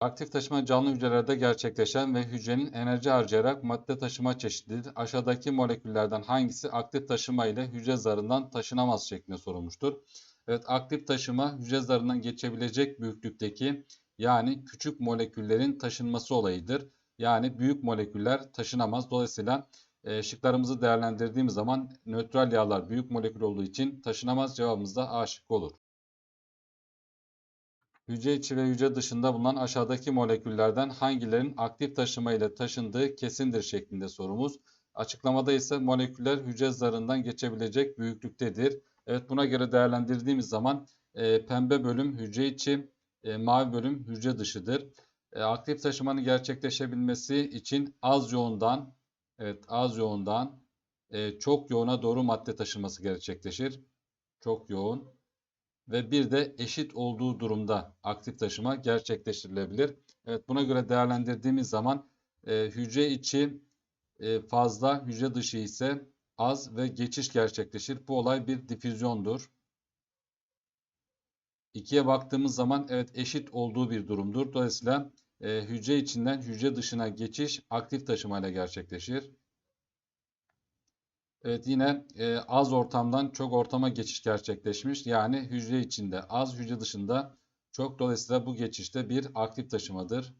Aktif taşıma canlı hücrelerde gerçekleşen ve hücrenin enerji harcayarak madde taşıma çeşididir. Aşağıdaki moleküllerden hangisi aktif taşıma ile hücre zarından taşınamaz şeklinde sorulmuştur. Evet aktif taşıma hücre zarından geçebilecek büyüklükteki yani küçük moleküllerin taşınması olayıdır. Yani büyük moleküller taşınamaz. Dolayısıyla e, şıklarımızı değerlendirdiğimiz zaman nötral yağlar büyük molekül olduğu için taşınamaz cevabımız da A şıkkı olur. Hücre içi ve hücre dışında bulunan aşağıdaki moleküllerden hangilerinin aktif taşıma ile taşındığı kesindir şeklinde sorumuz. Açıklamada ise moleküller hücre zarından geçebilecek büyüklüktedir. Evet buna göre değerlendirdiğimiz zaman e, pembe bölüm hücre içi, e, mavi bölüm hücre dışıdır. E, aktif taşımanın gerçekleşebilmesi için az yoğundan, evet az yoğundan e, çok yoğuna doğru madde taşınması gerçekleşir. Çok yoğun ve bir de eşit olduğu durumda aktif taşıma gerçekleştirilebilir. Evet buna göre değerlendirdiğimiz zaman e, hücre içi e, fazla, hücre dışı ise az ve geçiş gerçekleşir. Bu olay bir difüzyondur. İkiye baktığımız zaman evet eşit olduğu bir durumdur. Dolayısıyla e, hücre içinden hücre dışına geçiş aktif taşımayla gerçekleşir. Evet yine e, az ortamdan çok ortama geçiş gerçekleşmiş. Yani hücre içinde az, hücre dışında çok. Dolayısıyla bu geçişte bir aktif taşımadır.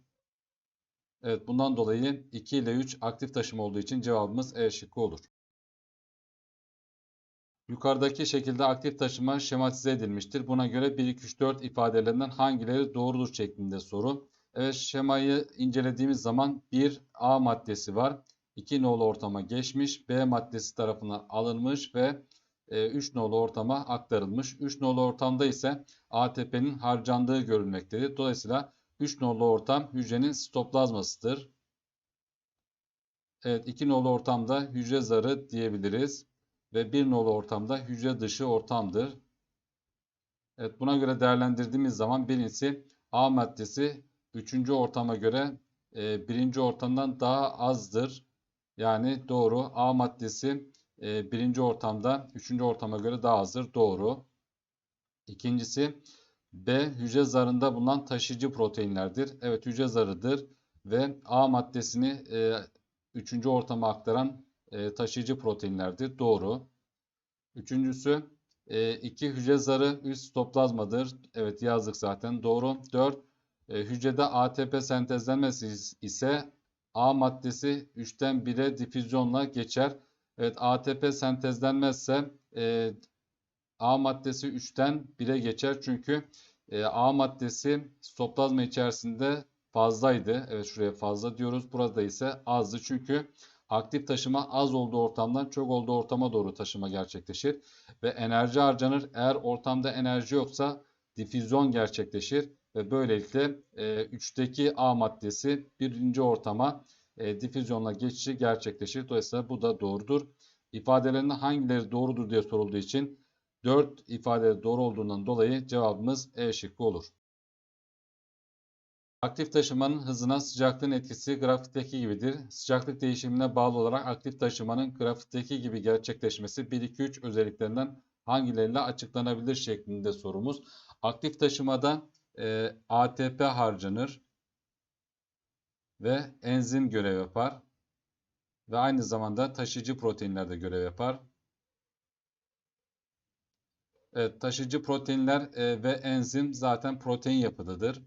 Evet bundan dolayı 2 ile 3 aktif taşıma olduğu için cevabımız E şıkkı olur. Yukarıdaki şekilde aktif taşıma şematize edilmiştir. Buna göre 1, 2, 3, 4 ifadelerinden hangileri doğrudur şeklinde soru. Evet şemayı incelediğimiz zaman bir A maddesi var. 2 nolu ortama geçmiş. B maddesi tarafından alınmış ve 3 e, nolu ortama aktarılmış. 3 nolu ortamda ise ATP'nin harcandığı görülmektedir. Dolayısıyla 3 nolu ortam hücrenin sitoplazmasıdır. Evet 2 nolu ortamda hücre zarı diyebiliriz. Ve 1 nolu ortamda hücre dışı ortamdır. Evet buna göre değerlendirdiğimiz zaman birincisi A maddesi 3. ortama göre e, birinci ortamdan daha azdır. Yani doğru. A maddesi e, birinci ortamda üçüncü ortama göre daha azdır. Doğru. İkincisi B hücre zarında bulunan taşıyıcı proteinlerdir. Evet hücre zarıdır ve A maddesini e, üçüncü ortama aktaran e, taşıyıcı proteinlerdir. Doğru. Üçüncüsü e, iki hücre zarı üst sitoplazmadır. Evet yazdık zaten. Doğru. Dört e, hücrede ATP sentezlenmesi ise A maddesi 3'ten 1'e difüzyonla geçer. Evet ATP sentezlenmezse e, A maddesi 3'ten 1'e geçer. Çünkü e, A maddesi sitoplazma içerisinde fazlaydı. Evet şuraya fazla diyoruz. Burada ise azdı. Çünkü aktif taşıma az olduğu ortamdan çok olduğu ortama doğru taşıma gerçekleşir. Ve enerji harcanır. Eğer ortamda enerji yoksa difüzyon gerçekleşir ve böylelikle e, 3'teki A maddesi birinci ortama e, difüzyonla geçişi gerçekleşir. Dolayısıyla bu da doğrudur. İfadelerinin hangileri doğrudur diye sorulduğu için 4 ifade doğru olduğundan dolayı cevabımız E şıkkı olur. Aktif taşımanın hızına sıcaklığın etkisi grafikteki gibidir. Sıcaklık değişimine bağlı olarak aktif taşımanın grafikteki gibi gerçekleşmesi 1-2-3 özelliklerinden hangileriyle açıklanabilir şeklinde sorumuz. Aktif taşımada e, ATP harcanır ve enzim görev yapar ve aynı zamanda taşıyıcı proteinler de görev yapar. Evet, taşıyıcı proteinler e, ve enzim zaten protein yapıdadır.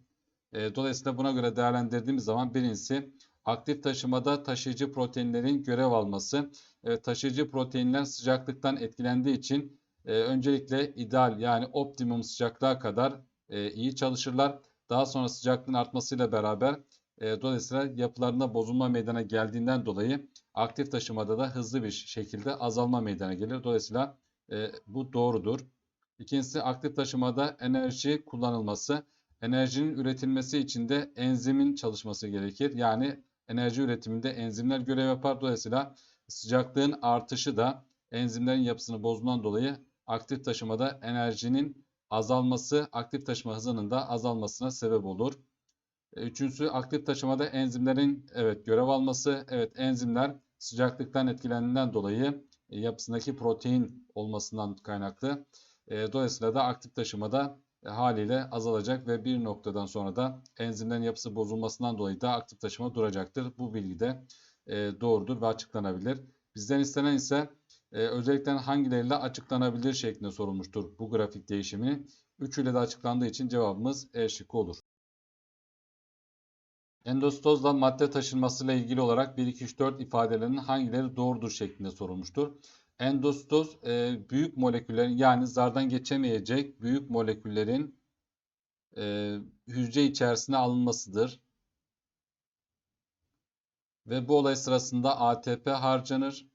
E, dolayısıyla buna göre değerlendirdiğimiz zaman birincisi aktif taşımada taşıyıcı proteinlerin görev alması. E, taşıyıcı proteinler sıcaklıktan etkilendiği için e, öncelikle ideal yani optimum sıcaklığa kadar e, iyi çalışırlar. Daha sonra sıcaklığın artmasıyla beraber e, dolayısıyla yapılarında bozulma meydana geldiğinden dolayı aktif taşımada da hızlı bir şekilde azalma meydana gelir. Dolayısıyla e, bu doğrudur. İkincisi aktif taşımada enerji kullanılması. Enerjinin üretilmesi için de enzimin çalışması gerekir. Yani enerji üretiminde enzimler görev yapar. Dolayısıyla sıcaklığın artışı da enzimlerin yapısını bozduğundan dolayı aktif taşımada enerjinin azalması aktif taşıma hızının da azalmasına sebep olur. E, üçüncüsü aktif taşımada enzimlerin evet görev alması. Evet enzimler sıcaklıktan etkilendiğinden dolayı e, yapısındaki protein olmasından kaynaklı. E, dolayısıyla da aktif taşımada haliyle azalacak ve bir noktadan sonra da enzimlerin yapısı bozulmasından dolayı da aktif taşıma duracaktır. Bu bilgi de doğrudur ve açıklanabilir. Bizden istenen ise e, özelliklerin hangileriyle açıklanabilir şeklinde sorulmuştur bu grafik değişimini. Üçüyle de açıklandığı için cevabımız E şıkkı olur. Endostozla madde taşınmasıyla ilgili olarak 1, 2, 3, 4 ifadelerinin hangileri doğrudur şeklinde sorulmuştur. Endostoz e, büyük moleküllerin yani zardan geçemeyecek büyük moleküllerin e, hücre içerisine alınmasıdır. Ve bu olay sırasında ATP harcanır.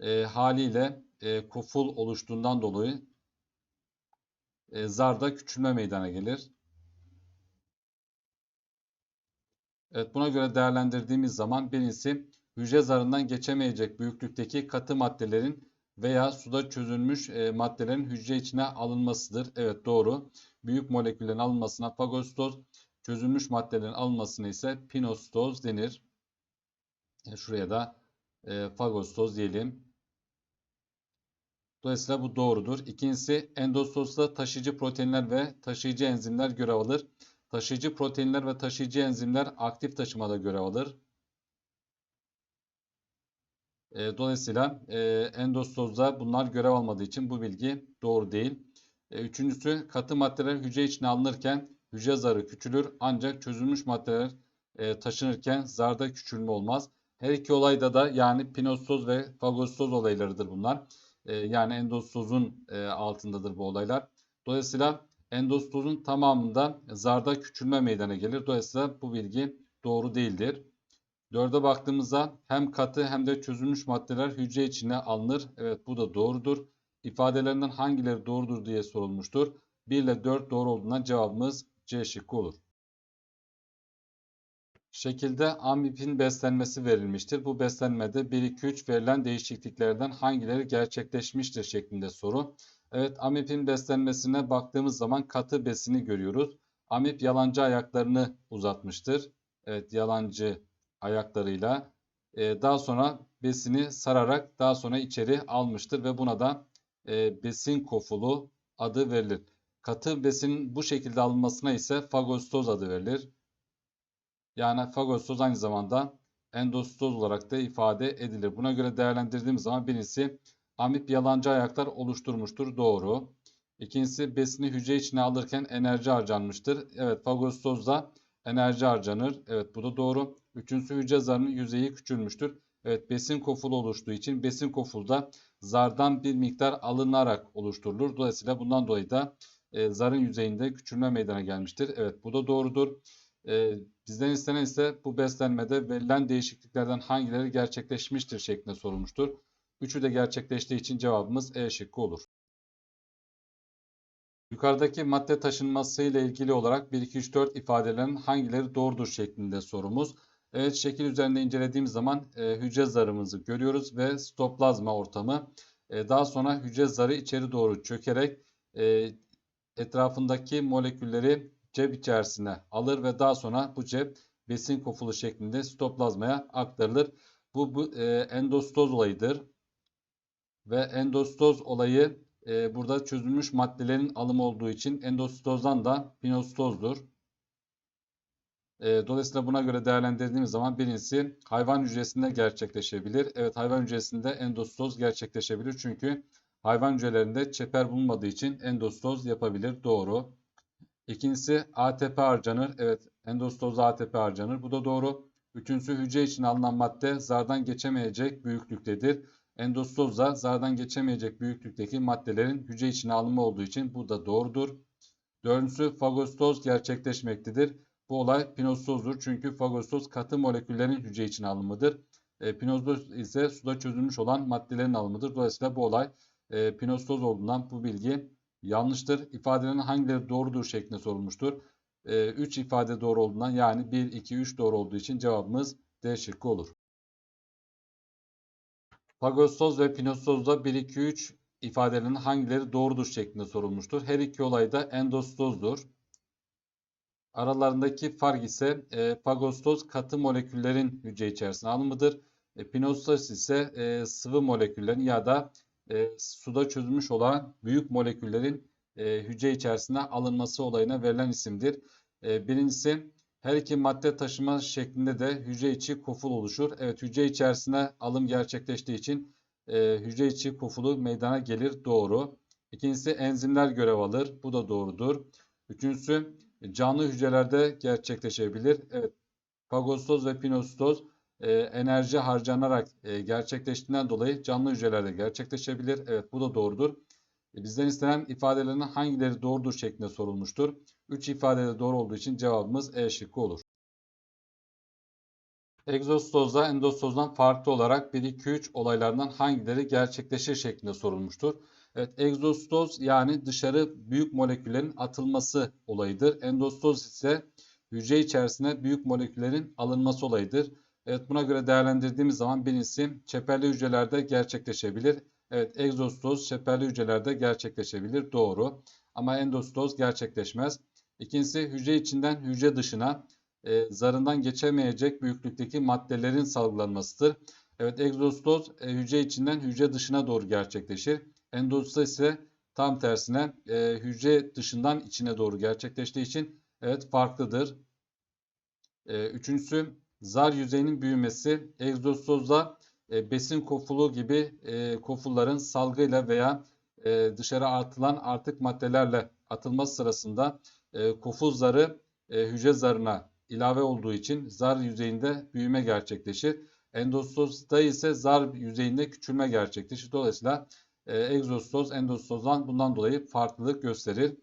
E, haliyle e, kuful oluştuğundan dolayı e, zarda küçülme meydana gelir. Evet buna göre değerlendirdiğimiz zaman birincisi hücre zarından geçemeyecek büyüklükteki katı maddelerin veya suda çözülmüş e, maddelerin hücre içine alınmasıdır. Evet doğru. Büyük moleküllerin alınmasına fagostoz, çözülmüş maddelerin alınmasına ise pinostoz denir. E, şuraya da e, fagostoz diyelim. Dolayısıyla bu doğrudur. İkincisi endostozda taşıyıcı proteinler ve taşıyıcı enzimler görev alır. Taşıyıcı proteinler ve taşıyıcı enzimler aktif taşımada görev alır. E, dolayısıyla e, endostozda bunlar görev almadığı için bu bilgi doğru değil. E, üçüncüsü katı maddeler hücre içine alınırken hücre zarı küçülür ancak çözülmüş maddeler e, taşınırken zarda küçülme olmaz. Her iki olayda da yani pinostoz ve fagostoz olaylarıdır bunlar. E, yani endostozun e, altındadır bu olaylar. Dolayısıyla endostozun tamamında zarda küçülme meydana gelir. Dolayısıyla bu bilgi doğru değildir. Dörde baktığımızda hem katı hem de çözülmüş maddeler hücre içine alınır. Evet bu da doğrudur. İfadelerinden hangileri doğrudur diye sorulmuştur. 1 ile 4 doğru olduğundan cevabımız C şıkkı olur. Şekilde amipin beslenmesi verilmiştir. Bu beslenmede 1-2-3 verilen değişikliklerden hangileri gerçekleşmiştir şeklinde soru. Evet amipin beslenmesine baktığımız zaman katı besini görüyoruz. Amip yalancı ayaklarını uzatmıştır. Evet yalancı ayaklarıyla. Ee, daha sonra besini sararak daha sonra içeri almıştır ve buna da e, besin kofulu adı verilir. Katı besinin bu şekilde alınmasına ise fagostoz adı verilir. Yani fagostoz aynı zamanda endostoz olarak da ifade edilir. Buna göre değerlendirdiğimiz zaman birincisi amip yalancı ayaklar oluşturmuştur. Doğru. İkincisi besini hücre içine alırken enerji harcanmıştır. Evet fagostozda enerji harcanır. Evet bu da doğru. Üçüncüsü hücre zarının yüzeyi küçülmüştür. Evet besin kofulu oluştuğu için besin kofulda zardan bir miktar alınarak oluşturulur. Dolayısıyla bundan dolayı da e, zarın yüzeyinde küçülme meydana gelmiştir. Evet bu da doğrudur. E, bizden istenen ise bu beslenmede verilen değişikliklerden hangileri gerçekleşmiştir şeklinde sorulmuştur. Üçü de gerçekleştiği için cevabımız E şıkkı olur. Yukarıdaki madde taşınması ile ilgili olarak 1, 2, 3, 4 ifadelerin hangileri doğrudur şeklinde sorumuz. Evet şekil üzerinde incelediğimiz zaman e, hücre zarımızı görüyoruz ve stoplazma ortamı. E, daha sonra hücre zarı içeri doğru çökerek e, etrafındaki molekülleri cep içerisine alır ve daha sonra bu cep besin kofulu şeklinde stoplazmaya aktarılır. Bu, bu e, endostoz olayıdır. Ve endostoz olayı e, burada çözülmüş maddelerin alımı olduğu için endostozdan da pinostozdur. E, dolayısıyla buna göre değerlendirdiğimiz zaman birincisi hayvan hücresinde gerçekleşebilir. Evet hayvan hücresinde endostoz gerçekleşebilir. Çünkü hayvan hücrelerinde çeper bulunmadığı için endostoz yapabilir. Doğru. İkincisi ATP harcanır. Evet endostozda ATP harcanır. Bu da doğru. Üçüncüsü hücre için alınan madde zardan geçemeyecek büyüklüktedir. Endostozda zardan geçemeyecek büyüklükteki maddelerin hücre içine alımı olduğu için bu da doğrudur. Dördüncüsü fagostoz gerçekleşmektedir. Bu olay pinostozdur çünkü fagostoz katı moleküllerin hücre içine alımıdır. E, pinostoz ise suda çözülmüş olan maddelerin alımıdır. Dolayısıyla bu olay e, pinostoz olduğundan bu bilgi yanlıştır. İfadelerin hangileri doğrudur şeklinde sorulmuştur. 3 e, ifade doğru olduğundan yani 1, 2, 3 doğru olduğu için cevabımız D şıkkı olur. Fagostoz ve pinostozda 1, 2, 3 ifadelerinin hangileri doğrudur şeklinde sorulmuştur. Her iki olay da endostozdur. Aralarındaki fark ise e, fagostoz katı moleküllerin hücre içerisine alımıdır. E, pinostoz ise e, sıvı moleküllerin ya da e, suda çözülmüş olan büyük moleküllerin e, hücre içerisine alınması olayına verilen isimdir. E, birincisi her iki madde taşıma şeklinde de hücre içi koful oluşur. Evet hücre içerisine alım gerçekleştiği için e, hücre içi kofulu meydana gelir. Doğru. İkincisi enzimler görev alır. Bu da doğrudur. Üçüncüsü canlı hücrelerde gerçekleşebilir. Evet fagostoz ve pinostoz e, enerji harcanarak e, gerçekleştiğinden dolayı canlı hücrelerde gerçekleşebilir. Evet bu da doğrudur. E, bizden istenen ifadelerin hangileri doğrudur şeklinde sorulmuştur. 3 ifade de doğru olduğu için cevabımız E şıkkı olur. Egzostozda endostozdan farklı olarak 1-2-3 olaylardan hangileri gerçekleşir şeklinde sorulmuştur. Evet, egzostoz yani dışarı büyük moleküllerin atılması olayıdır. Endostoz ise hücre içerisine büyük moleküllerin alınması olayıdır. Evet, buna göre değerlendirdiğimiz zaman birincisi çeperli hücrelerde gerçekleşebilir. Evet, egzostoz çeperli hücrelerde gerçekleşebilir. Doğru. Ama endostoz gerçekleşmez. İkincisi hücre içinden hücre dışına e, zarından geçemeyecek büyüklükteki maddelerin salgılanmasıdır. Evet egzostoz e, hücre içinden hücre dışına doğru gerçekleşir. Endostoz ise tam tersine e, hücre dışından içine doğru gerçekleştiği için evet farklıdır. E, üçüncüsü zar yüzeyinin büyümesi egzostozda e, besin kofulu gibi e, kofulların salgıyla veya e, dışarı atılan artık maddelerle atılması sırasında e, koful zarı e, hücre zarına ilave olduğu için zar yüzeyinde büyüme gerçekleşir. Endostozda ise zar yüzeyinde küçülme gerçekleşir. Dolayısıyla e, egzostoz endostozdan bundan dolayı farklılık gösterir.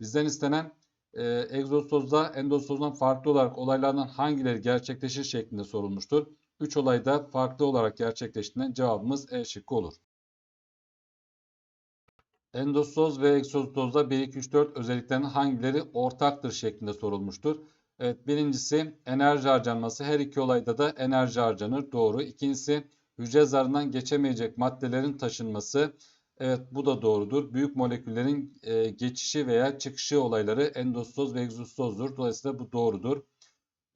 Bizden istenen e, egzostozda endostozdan farklı olarak olaylardan hangileri gerçekleşir şeklinde sorulmuştur. 3 olayda farklı olarak gerçekleştiğinden cevabımız E şıkkı olur. Endostoz ve egzostozda 1, 2, 3, 4 özelliklerinin hangileri ortaktır şeklinde sorulmuştur. Evet birincisi enerji harcanması. Her iki olayda da enerji harcanır. Doğru. İkincisi hücre zarından geçemeyecek maddelerin taşınması. Evet bu da doğrudur. Büyük moleküllerin e, geçişi veya çıkışı olayları endostoz ve egzostozdur. Dolayısıyla bu doğrudur.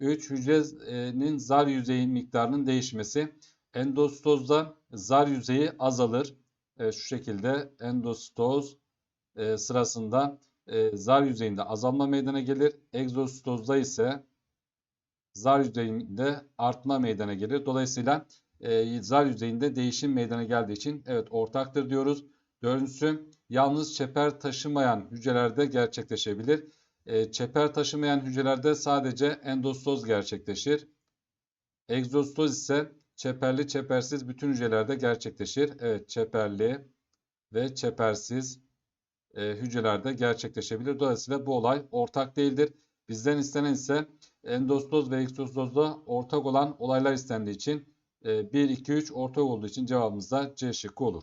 3. Hücrenin zar yüzeyi miktarının değişmesi. Endostozda zar yüzeyi azalır. Evet, şu şekilde endostoz e, sırasında e, zar yüzeyinde azalma meydana gelir. Egzostozda ise zar yüzeyinde artma meydana gelir. Dolayısıyla e, zar yüzeyinde değişim meydana geldiği için evet ortaktır diyoruz. Dördüncüsü yalnız çeper taşımayan hücrelerde gerçekleşebilir. E, çeper taşımayan hücrelerde sadece endostoz gerçekleşir. Egzostoz ise çeperli çepersiz bütün hücrelerde gerçekleşir. Evet çeperli ve çepersiz e, hücrelerde gerçekleşebilir. Dolayısıyla bu olay ortak değildir. Bizden istenen ise endostoz ve egzostozda ortak olan olaylar istendiği için 1, 2, 3 ortak olduğu için cevabımız da C şıkkı olur.